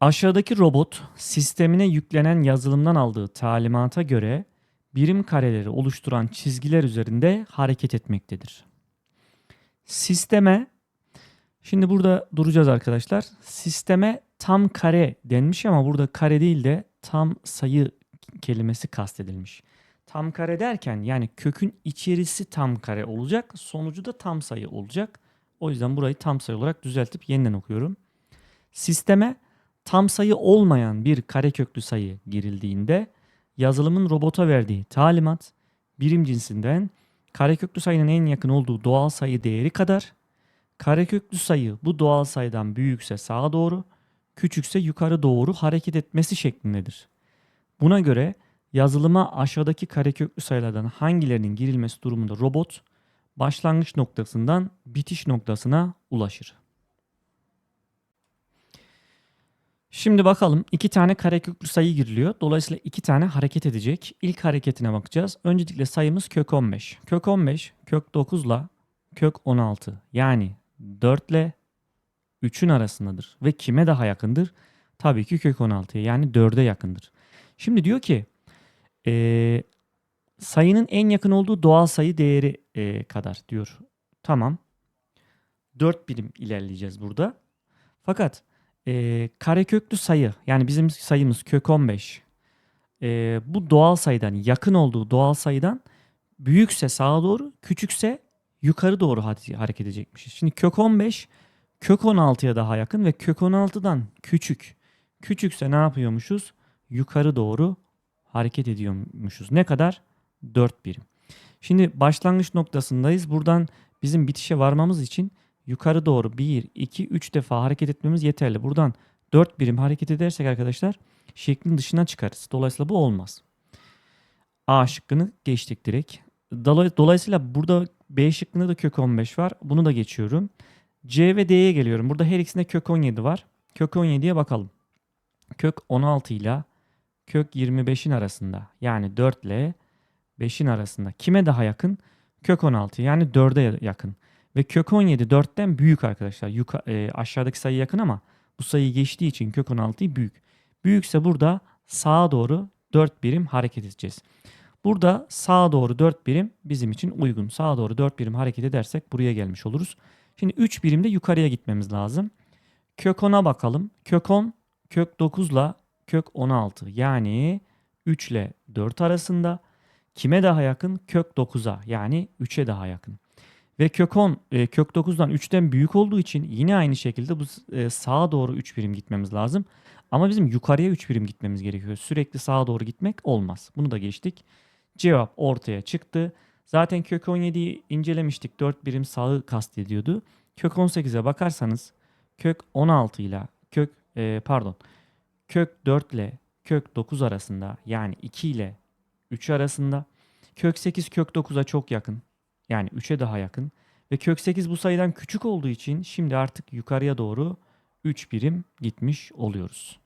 Aşağıdaki robot sistemine yüklenen yazılımdan aldığı talimata göre birim kareleri oluşturan çizgiler üzerinde hareket etmektedir. Sisteme şimdi burada duracağız arkadaşlar. Sisteme tam kare denmiş ama burada kare değil de tam sayı kelimesi kastedilmiş. Tam kare derken yani kökün içerisi tam kare olacak, sonucu da tam sayı olacak. O yüzden burayı tam sayı olarak düzeltip yeniden okuyorum. Sisteme tam sayı olmayan bir kareköklü sayı girildiğinde yazılımın robota verdiği talimat birim cinsinden kareköklü sayının en yakın olduğu doğal sayı değeri kadar kareköklü sayı bu doğal sayıdan büyükse sağa doğru, küçükse yukarı doğru hareket etmesi şeklindedir. Buna göre yazılıma aşağıdaki kareköklü sayılardan hangilerinin girilmesi durumunda robot başlangıç noktasından bitiş noktasına ulaşır. Şimdi bakalım iki tane kareköklü sayı giriliyor. Dolayısıyla iki tane hareket edecek. İlk hareketine bakacağız. Öncelikle sayımız kök 15. Kök 15 kök 9 ile kök 16 yani 4 ile 3'ün arasındadır. Ve kime daha yakındır? Tabii ki kök 16'ya yani 4'e yakındır. Şimdi diyor ki eee, sayının en yakın olduğu doğal sayı değeri eee, kadar diyor. Tamam. 4 birim ilerleyeceğiz burada. Fakat eee kareköklü sayı yani bizim sayımız kök 15. Eee, bu doğal sayıdan yakın olduğu doğal sayıdan büyükse sağa doğru küçükse yukarı doğru hareket edecekmişiz. Şimdi kök 15 kök 16'ya daha yakın ve kök 16'dan küçük. Küçükse ne yapıyormuşuz? Yukarı doğru hareket ediyormuşuz. Ne kadar? 4 birim. Şimdi başlangıç noktasındayız. Buradan bizim bitişe varmamız için yukarı doğru 1, 2, 3 defa hareket etmemiz yeterli. Buradan 4 birim hareket edersek arkadaşlar şeklin dışına çıkarız. Dolayısıyla bu olmaz. A şıkkını geçtik direkt. Dolay- Dolayısıyla burada B şıkkında da kök 15 var. Bunu da geçiyorum. C ve D'ye geliyorum. Burada her ikisinde kök 17 var. Kök 17'ye bakalım. Kök 16 ile kök 25'in arasında yani 4 ile 5'in arasında kime daha yakın? Kök 16 yani 4'e yakın. Ve kök 17 4'ten büyük arkadaşlar. Yuka, e, aşağıdaki sayı yakın ama bu sayıyı geçtiği için kök 16 büyük. Büyükse burada sağa doğru 4 birim hareket edeceğiz. Burada sağa doğru 4 birim bizim için uygun. Sağa doğru 4 birim hareket edersek buraya gelmiş oluruz. Şimdi 3 birimde yukarıya gitmemiz lazım. Kök 10'a bakalım. Kök 10 kök 9 ile kök 16 yani 3 ile 4 arasında. Kime daha yakın? Kök 9'a yani 3'e daha yakın. Ve kök 10 e, kök 9'dan 3'ten büyük olduğu için yine aynı şekilde bu e, sağa doğru 3 birim gitmemiz lazım. Ama bizim yukarıya 3 birim gitmemiz gerekiyor. Sürekli sağa doğru gitmek olmaz. Bunu da geçtik. Cevap ortaya çıktı. Zaten kök 17'yi incelemiştik. 4 birim sağı kastediyordu. Kök 18'e bakarsanız kök 16 ile kök e, pardon kök 4 ile kök 9 arasında yani 2 ile 3 arasında. Kök 8 kök 9'a çok yakın. Yani 3'e daha yakın. Ve kök 8 bu sayıdan küçük olduğu için şimdi artık yukarıya doğru 3 birim gitmiş oluyoruz.